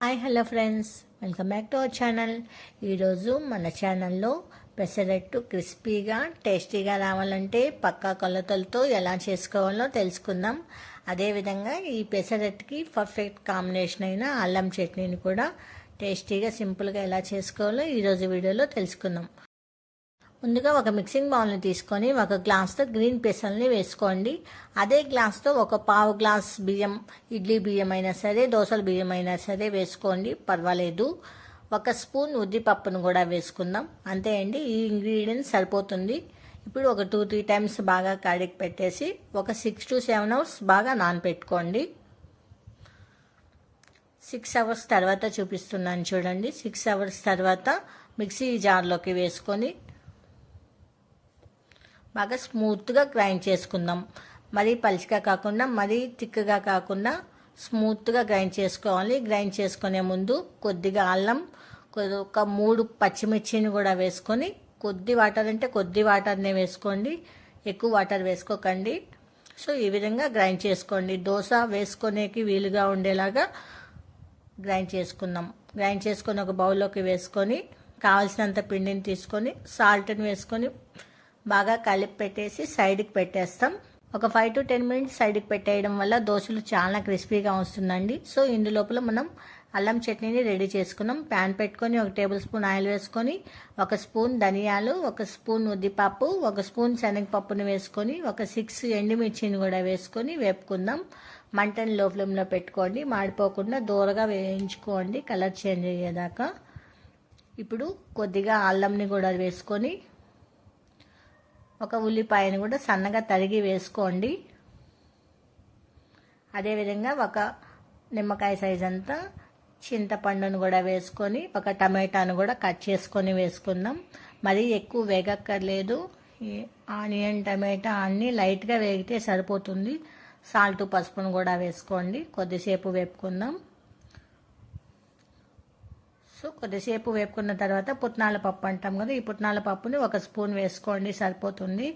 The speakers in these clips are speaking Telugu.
Hi hello friends. Welcome back to our channel. ఈరోజు మన ఛానల్లో పెసరట్టు క్రిస్పీగా టేస్టీగా రావాలంటే పక్కా కొలతలతో ఎలా చేసుకోవాలో తెలుసుకుందాం. అదేవిధంగా ఈ పెసరట్టుకి పర్ఫెక్ట్ కాంబినేషన్ అయిన అల్లం చట్నీని కూడా టేస్టీగా సింపుల్గా ఎలా చేసుకోవాలో ఈరోజు వీడియోలో తెలుసుకుందాం. ముందుగా ఒక మిక్సింగ్ బౌల్ని తీసుకొని ఒక గ్లాస్తో గ్రీన్ పెసల్ని వేసుకోండి. అదే గ్లాస్తో ఒక పావు గ్లాస్ బియ్యం ఇడ్లీ బియ్యం అయినా సరే దోశల బియ్యం అయినా సరే వేసుకోండి. పర్వాలేదు. ఒక స్పూన్ ఉద్దిపప్పును కూడా వేసుకుందాం. అంతే అండి ఈ ఇంగ్రీడియంట్స్ సరిపోతుంది. ఇప్పుడు ఒక టూ త్రీ టైమ్స్ బాగా కడిగి పెట్టేసి ఒక సిక్స్ టు సెవెన్ అవర్స్ బాగా నానపెట్టుకోండి. సిక్స్ అవర్స్ తర్వాత చూపిస్తున్నాను చూడండి. సిక్స్ అవర్స్ తర్వాత మిక్సీ జార్లోకి వేసుకొని బాగా స్మూత్గా గ్రైండ్ చేసుకుందాం. మరీ పలిచిగా కాకుండా మరీ తిక్కగా కాకుండా స్మూత్గా గ్రైండ్ చేసుకోవాలి. గ్రైండ్ చేసుకునే ముందు కొద్దిగా అల్లం ఒక మూడు పచ్చిమిర్చిని కూడా వేసుకొని కొద్ది వాటర్ అంటే కొద్ది వాటర్నే వేసుకోండి. ఎక్కువ వాటర్ వేసుకోకండి. సో ఈ విధంగా గ్రైండ్ చేసుకోండి. దోశ వేసుకునేకి వీలుగా ఉండేలాగా గ్రైండ్ చేసుకుందాం. గ్రైండ్ చేసుకొని ఒక బౌల్లోకి వేసుకొని కావాల్సినంత పిండిని తీసుకొని సాల్ట్ని వేసుకొని బాగా కలిపి పెట్టేసి సైడ్కి పెట్టేస్తాం. ఒక ఫైవ్ టు టెన్ మినిట్స్ సైడ్కి పెట్టేయడం వల్ల దోశలు చాలా క్రిస్పీగా వస్తుందండి. సో ఇందులోపల మనం అల్లం చట్నీని రెడీ చేసుకున్నాం. ప్యాన్ పెట్టుకొని ఒక టేబుల్ స్పూన్ ఆయిల్ వేసుకొని ఒక స్పూన్ ధనియాలు ఒక స్పూన్ ఉద్దిపప్పు ఒక స్పూన్ శనగపప్పుని వేసుకొని ఒక సిక్స్ ఎండుమిర్చిని కూడా వేసుకొని వేపుకుందాం. మంటని లో ఫ్లేమ్లో పెట్టుకోండి. మాడిపోకుండా దూరగా వేయించుకోండి. కలర్ చేంజ్ అయ్యేదాకా. ఇప్పుడు కొద్దిగా అల్లంని కూడా వేసుకొని ఒక ఉల్లిపాయను కూడా సన్నగా తరిగి వేసుకోండి. అదేవిధంగా ఒక నిమ్మకాయ సైజ్ అంతా చింతపండును కూడా వేసుకొని ఒక టమాటాను కూడా కట్ చేసుకొని వేసుకుందాం. మరీ ఎక్కువ వేగక్కర్లేదు. ఆనియన్ టమాటా అన్నీ లైట్గా వేగితే సరిపోతుంది. సాల్ట్ పసుపును కూడా వేసుకోండి. కొద్దిసేపు వేపుకుందాం. సో కొద్దిసేపు వేపుకున్న తర్వాత పుట్నాల పప్పు అంటాం కదా ఈ పుట్నాల పప్పుని ఒక స్పూన్ వేసుకోండి సరిపోతుంది.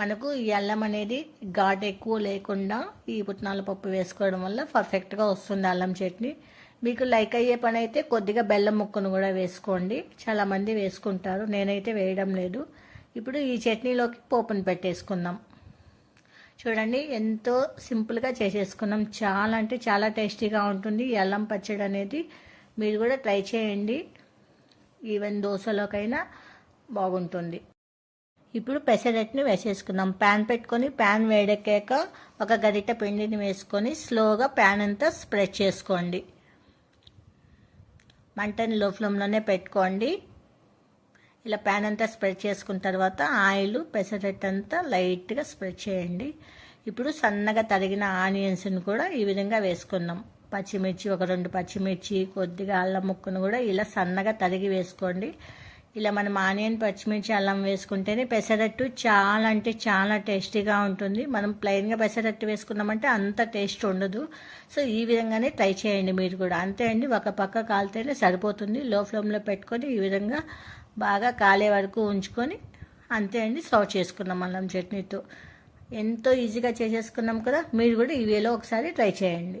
మనకు ఈ అల్లం అనేది ఘాట్ ఎక్కువ లేకుండా ఈ పుట్నాల పప్పు వేసుకోవడం వల్ల పర్ఫెక్ట్గా వస్తుంది అల్లం చట్నీ. మీకు లైక్ అయ్యే పని అయితే కొద్దిగా బెల్లం ముక్కను కూడా వేసుకోండి. చాలామంది వేసుకుంటారు నేనైతే వేయడం లేదు. ఇప్పుడు ఈ చట్నీలోకి పోపును పెట్టేసుకుందాం. చూడండి ఎంతో సింపుల్గా చేసేసుకున్నాం. చాలా అంటే చాలా టేస్టీగా ఉంటుంది. ఈ అల్లం పచ్చడి అనేది మీరు కూడా ట్రై చేయండి. ఈవెన్ దోశలోకైనా బాగుంటుంది. ఇప్పుడు పెసరట్ని వేసేసుకుందాం. ప్యాన్ పెట్టుకొని ప్యాన్ వేడెక్కాక ఒక గరిట పిండిని వేసుకొని స్లోగా ప్యాన్ అంతా స్ప్రెడ్ చేసుకోండి. మంటని లో ఫ్లేమ్లోనే పెట్టుకోండి. ఇలా ప్యాన్ అంతా స్ప్రెడ్ చేసుకున్న తర్వాత ఆయిల్ పెసరట్టు అంతా లైట్గా స్ప్రెడ్ చేయండి. ఇప్పుడు సన్నగా తరిగిన ఆనియన్స్ని కూడా ఈ విధంగా వేసుకుందాం. పచ్చిమిర్చి ఒక రెండు పచ్చిమిర్చి కొద్దిగా అల్లం ముక్కను కూడా ఇలా సన్నగా తరిగి వేసుకోండి. ఇలా మనం ఆనియన్ పచ్చిమిర్చి అల్లం వేసుకుంటేనే పెసరట్టు చాలా అంటే చాలా టేస్టీగా ఉంటుంది. మనం ప్లెయిన్గా పెసరట్టు వేసుకున్నామంటే అంత టేస్ట్ ఉండదు. సో ఈ విధంగానే ట్రై చేయండి మీరు కూడా. అంతే అండి ఒక పక్క కాలితేనే సరిపోతుంది. లో ఫ్లేమ్లో పెట్టుకొని ఈ విధంగా బాగా కాలే వరకు ఉంచుకొని అంతే అండి సర్వ్ చేసుకున్నాం అల్లం చట్నీతో. ఎంతో ఈజీగా చేసేసుకున్నాం కదా మీరు కూడా ఈ వేలో ఒకసారి ట్రై చేయండి.